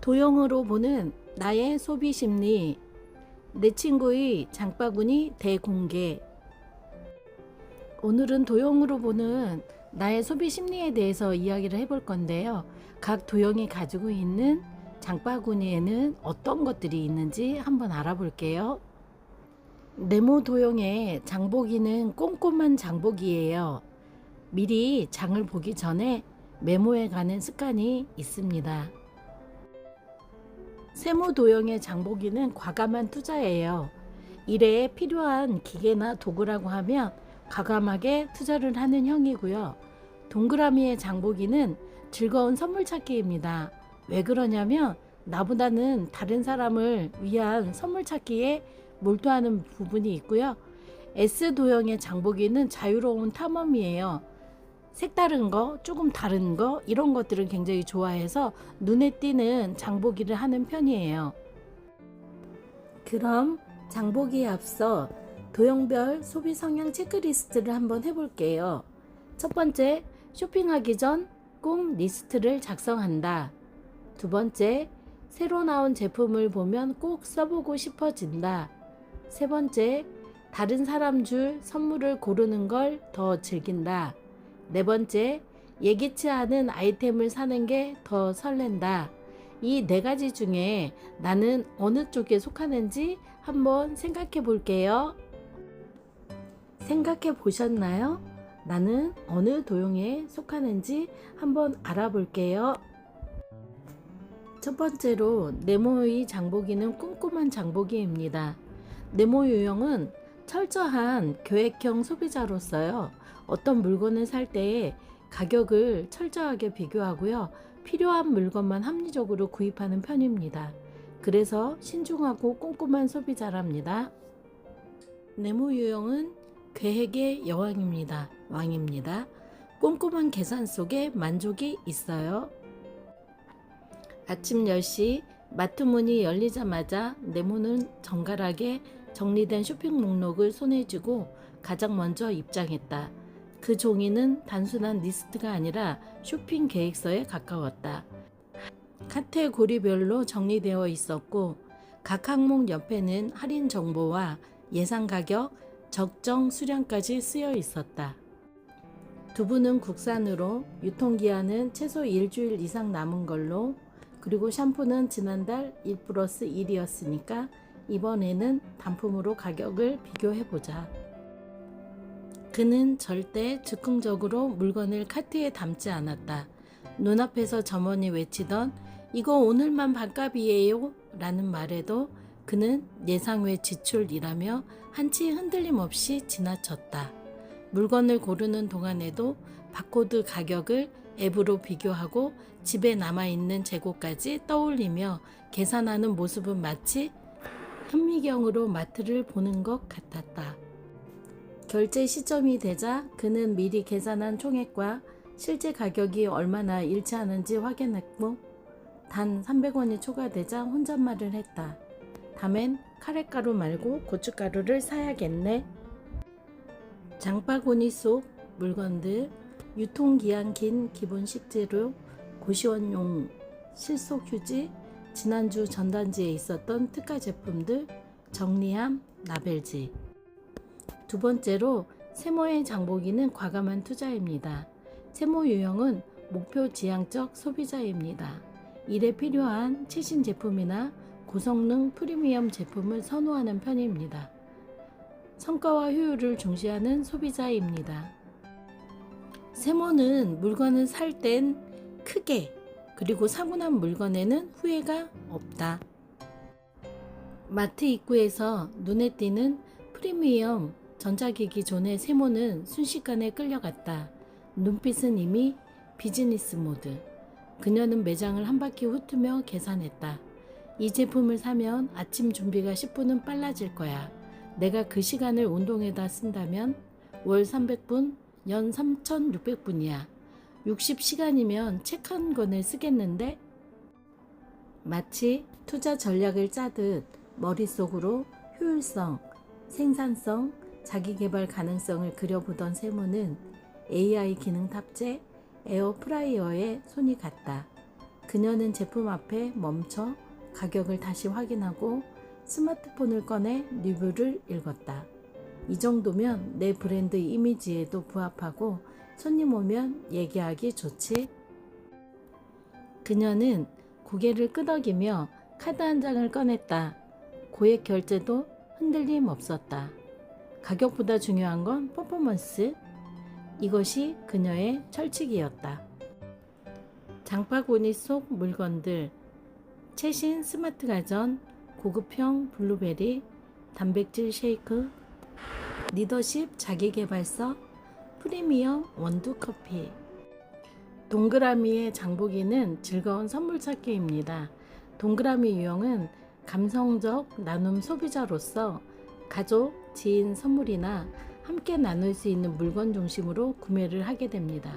도형으로 보는 나의 소비 심리, 내 친구의 장바구니 대공개. 오늘은 도형으로 보는 나의 소비 심리에 대해서 이야기를 해볼 건데요. 각 도형이 가지고 있는 장바구니에는 어떤 것들이 있는지 한번 알아볼게요. 네모 도형의 장보기는 꼼꼼한 장보기예요. 미리 장을 보기 전에 메모해 가는 습관이 있습니다. 세모 도형의 장보기는 과감한 투자예요. 일에 필요한 기계나 도구라고 하면 과감하게 투자를 하는 형이고요. 동그라미의 장보기는 즐거운 선물 찾기입니다. 왜 그러냐면 나보다는 다른 사람을 위한 선물 찾기에 몰두하는 부분이 있고요. S 도형의 장보기는 자유로운 탐험이에요. 색다른 거, 조금 다른 거 이런 것들을 굉장히 좋아해서 눈에 띄는 장보기를 하는 편이에요. 그럼 장보기에 앞서 도형별 소비 성향 체크리스트를 한번 해볼게요. 첫 번째, 쇼핑하기 전 꼭 리스트를 작성한다. 두 번째, 새로 나온 제품을 보면 꼭 써보고 싶어진다. 세 번째, 다른 사람 줄 선물을 고르는 걸 더 즐긴다. 네 번째, 예기치 않은 아이템을 사는 게 더 설렌다. 이 네 가지 중에 나는 어느 쪽에 속하는지 한번 생각해 볼게요. 생각해 보셨나요? 나는 어느 도형에 속하는지 한번 알아볼게요. 첫 번째로 네모의 장보기는 꼼꼼한 장보기입니다. 네모 유형은 철저한 계획형 소비자로서요. 어떤 물건을 살 때에 가격을 철저하게 비교하고요. 필요한 물건만 합리적으로 구입하는 편입니다. 그래서 신중하고 꼼꼼한 소비자랍니다. 네모 유형은 계획의 여왕입니다. 왕입니다. 꼼꼼한 계산 속에 만족이 있어요. 아침 10시 마트 문이 열리자마자 네모는 정갈하게 정리된 쇼핑 목록을 손에 쥐고 가장 먼저 입장했다. 그 종이는 단순한 리스트가 아니라 쇼핑 계획서에 가까웠다. 카테고리별로 정리되어 있었고 각 항목 옆에는 할인 정보와 예상 가격, 적정 수량까지 쓰여 있었다. 두부는 국산으로 유통기한은 최소 일주일 이상 남은 걸로 그리고 샴푸는 지난달 1 플러스 1이었으니까 이번에는 단품으로 가격을 비교해 보자. 그는 절대 즉흥적으로 물건을 카트에 담지 않았다. 눈앞에서 점원이 외치던 이거 오늘만 반값이에요 라는 말에도 그는 예상 외 지출이라며 한치 흔들림 없이 지나쳤다. 물건을 고르는 동안에도 바코드 가격을 앱으로 비교하고 집에 남아있는 재고까지 떠올리며 계산하는 모습은 마치 현미경으로 마트를 보는 것 같았다. 결제 시점이 되자 그는 미리 계산한 총액과 실제 가격이 얼마나 일치하는지 확인했고 단 300원이 초과되자 혼잣말을 했다. 다음엔 카레가루 말고 고춧가루를 사야겠네. 장바구니 속 물건들, 유통기한 긴 기본 식재료, 고시원용 실속 휴지, 지난주 전단지에 있었던 특가 제품들, 정리함, 라벨지. 두 번째로 세모의 장보기는 과감한 투자입니다. 세모 유형은 목표 지향적 소비자입니다. 일에 필요한 최신 제품이나 고성능 프리미엄 제품을 선호하는 편입니다. 성과와 효율을 중시하는 소비자입니다. 세모는 물건을 살 땐 크게 그리고 사고 난 물건에는 후회가 없다. 마트 입구에서 눈에 띄는 프리미엄 전자기기 존의 세모는 순식간에 끌려갔다. 눈빛은 이미 비즈니스 모드. 그녀는 매장을 한 바퀴 훑으며 계산했다. 이 제품을 사면 아침 준비가 10분은 빨라질 거야. 내가 그 시간을 운동에다 쓴다면 월 300분, 연 3,600분이야. 60시간이면 책 한 권을 쓰겠는데? 마치 투자 전략을 짜듯 머릿속으로 효율성, 생산성, 자기 개발 가능성을 그려보던 세모는 AI 기능 탑재 에어 프라이어에 손이 갔다. 그녀는 제품 앞에 멈춰 가격을 다시 확인하고 스마트폰을 꺼내 리뷰를 읽었다. 이 정도면 내 브랜드 이미지에도 부합하고 손님 오면 얘기하기 좋지. 그녀는 고개를 끄덕이며 카드 한 장을 꺼냈다. 고액 결제도 흔들림 없었다. 가격보다 중요한 건 퍼포먼스. 이것이 그녀의 철칙이었다. 장바구니 속 물건들, 최신 스마트 가전, 고급형 블루베리, 단백질 쉐이크, 리더십 자기개발서, 프리미엄 원두 커피. 동그라미의 장보기는 즐거운 선물 찾기입니다. 동그라미 유형은 감성적 나눔 소비자로서 가족, 지인 선물이나 함께 나눌 수 있는 물건 중심으로 구매를 하게 됩니다.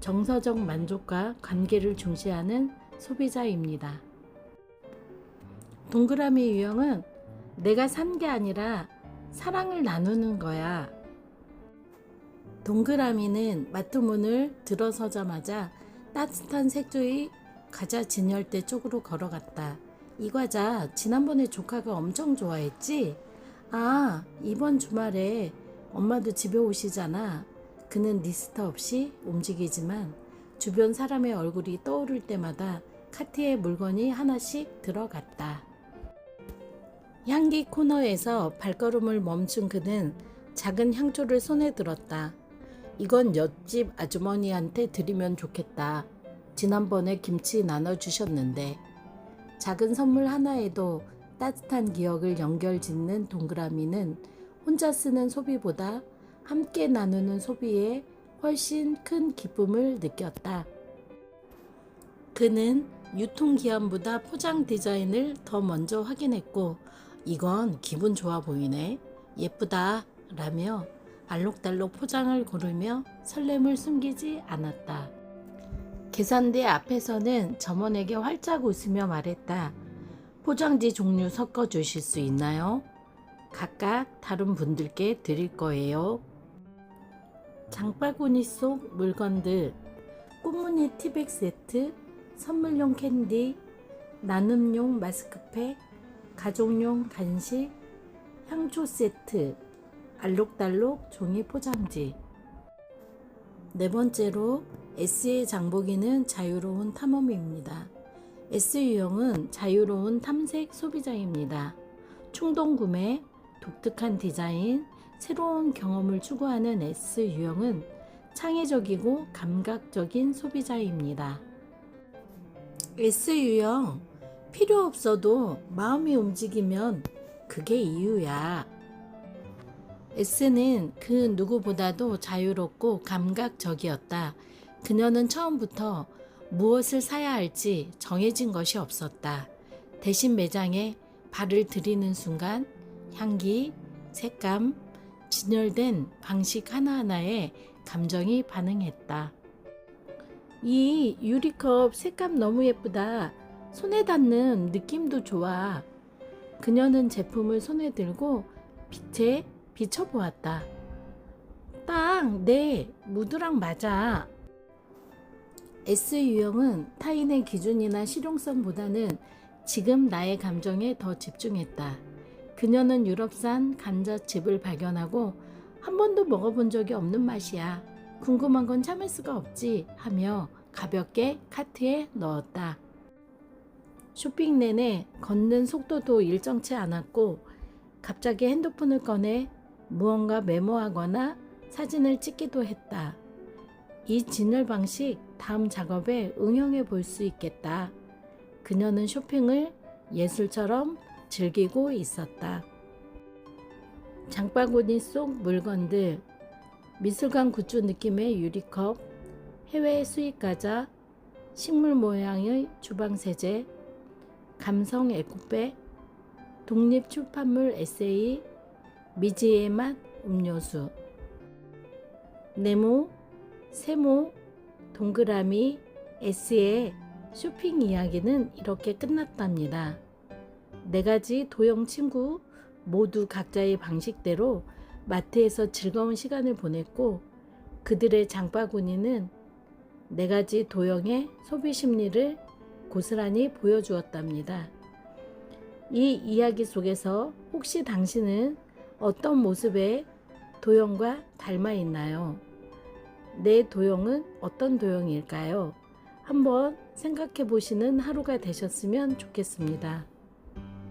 정서적 만족과 관계를 중시하는 소비자입니다. 동그라미 유형은 내가 산 게 아니라 사랑을 나누는 거야. 동그라미는 마트 문을 들어서자마자 따뜻한 색조의 과자 진열대 쪽으로 걸어갔다. 이 과자 지난번에 조카가 엄청 좋아했지? 아, 이번 주말에 엄마도 집에 오시잖아. 그는 리스트 없이 움직이지만 주변 사람의 얼굴이 떠오를 때마다 카트에 물건이 하나씩 들어갔다. 향기 코너에서 발걸음을 멈춘 그는 작은 향초를 손에 들었다. 이건 옆집 아주머니한테 드리면 좋겠다. 지난번에 김치 나눠주셨는데. 작은 선물 하나에도 따뜻한 기억을 연결 짓는 동그라미는 혼자 쓰는 소비보다 함께 나누는 소비에 훨씬 큰 기쁨을 느꼈다. 그는 유통기한보다 포장 디자인을 더 먼저 확인했고, 이건 기분 좋아 보이네. 예쁘다. 라며 알록달록 포장을 고르며 설렘을 숨기지 않았다. 계산대 앞에서는 점원에게 활짝 웃으며 말했다. 포장지 종류 섞어 주실 수 있나요? 각각 다른 분들께 드릴 거예요. 장바구니 속 물건들, 꽃무늬 티백 세트, 선물용 캔디, 나눔용 마스크팩, 가족용 간식, 향초 세트, 알록달록 종이 포장지. 네 번째로 S의 장보기는 자유로운 탐험입니다. S 유형은 자유로운 탐색 소비자입니다. 충동 구매, 독특한 디자인, 새로운 경험을 추구하는 S 유형은 창의적이고 감각적인 소비자입니다. S 유형 필요 없어도 마음이 움직이면 그게 이유야. S는 그 누구보다도 자유롭고 감각적이었다. 그녀는 처음부터 무엇을 사야 할지 정해진 것이 없었다. 대신 매장에 발을 들이는 순간 향기, 색감, 진열된 방식 하나하나에 감정이 반응했다. 이 유리컵 색감 너무 예쁘다. 손에 닿는 느낌도 좋아. 그녀는 제품을 손에 들고 빛에 비춰보았다. 딱, 네, 무드랑 맞아. S 유형은 타인의 기준이나 실용성보다는 지금 나의 감정에 더 집중했다. 그녀는 유럽산 감자칩을 발견하고 한 번도 먹어본 적이 없는 맛이야. 궁금한 건 참을 수가 없지 하며 가볍게 카트에 넣었다. 쇼핑 내내 걷는 속도도 일정치 않았고 갑자기 핸드폰을 꺼내 무언가 메모하거나 사진을 찍기도 했다. 이 진열 방식 다음 작업에 응용해 볼 수 있겠다. 그녀는 쇼핑을 예술처럼 즐기고 있었다. 장바구니 속 물건들, 미술관 굿즈 느낌의 유리컵, 해외 수입 과자, 식물 모양의 주방 세제, 감성 에코백, 독립 출판물 에세이, 미지의 맛 음료수, 네모, 세모, 동그라미, S의 쇼핑 이야기는 이렇게 끝났답니다. 네 가지 도형 친구 모두 각자의 방식대로 마트에서 즐거운 시간을 보냈고 그들의 장바구니는 네 가지 도형의 소비 심리를 고스란히 보여주었답니다. 이 이야기 속에서 혹시 당신은 어떤 모습의 도형과 닮아 있나요? 내 도형은 어떤 도형일까요? 한번 생각해 보시는 하루가 되셨으면 좋겠습니다.